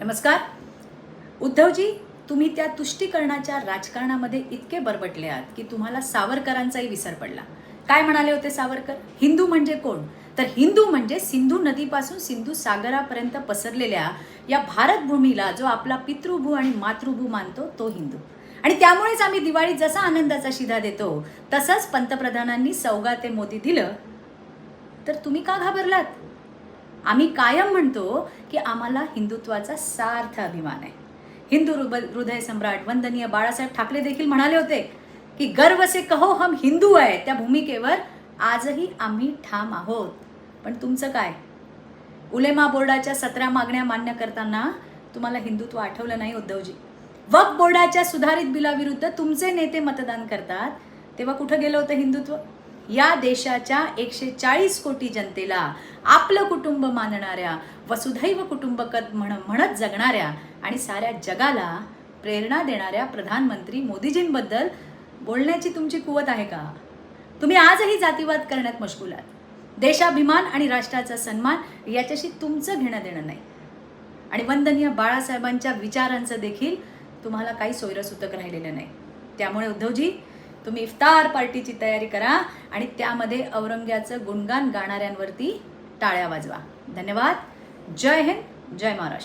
नमस्कार. उद्धवजी तुम्ही त्या तुष्टीकरणाच्या राजकारणामध्ये इतके बरबटले आहात की तुम्हाला सावरकरांचाही विसर पडला. काय म्हणाले होते सावरकर? हिंदू म्हणजे कोण? तर हिंदू म्हणजे सिंधू नदीपासून सिंधू सागरापर्यंत पसरलेल्या या भारतभूमीला जो आपला पितृभू आणि मातृभू मानतो तो हिंदू. आणि त्यामुळेच आम्ही दिवाळीत जसा आनंदाचा शिधा देतो तसंच पंतप्रधानांनी सौगाते मोदी दिलं. तर तुम्ही का घाबरलात? आम्ही कायम म्हणतो की आम्हाला हिंदुत्वाचा सार्थ अभिमान आहे. हिंदू हृदय सम्राट वंदनीय बाळासाहेब ठाकरे देखील म्हणाले होते की गर्व से कहो हम हिंदू आहे. त्या भूमिकेवर आजही आम्ही ठाम आहोत. पण तुमचं काय? उलेमा बोर्डाच्या सतरा मागण्या मान्य करताना तुम्हाला हिंदुत्व आठवलं नाही उद्धवजी. वक्फ बोर्डाच्या सुधारित बिलाविरुद्ध तुमचे नेते मतदान करतात. तेव्हा कुठं गेलं होतं हिंदुत्व? या देशाच्या एकशे चाळीस कोटी जनतेला आपलं कुटुंब मानणाऱ्या वसुधैव कुटुंबकत म्हण म्हणत जगणाऱ्या आणि साऱ्या जगाला प्रेरणा देणाऱ्या प्रधानमंत्री मोदीजींबद्दल बोलण्याची तुमची कुवत आहे का? तुम्ही आजही जातीवाद करण्यात मशगूल आहात. देशाभिमान आणि राष्ट्राचा सन्मान याच्याशी तुमचं घेणं देणं नाही. आणि वंदनीय बाळासाहेबांच्या विचारांचं देखील तुम्हाला काही सोयरसूतक राहिलेलं नाही. त्यामुळे उद्धवजी तुम्ही इफ्तार पार्टीची तयारी करा आणि त्यामध्ये औरंग्याचं गुणगान गाणाऱ्यांवरती टाळ्या वाजवा. धन्यवाद. जय हिंद जय महाराष्ट्र.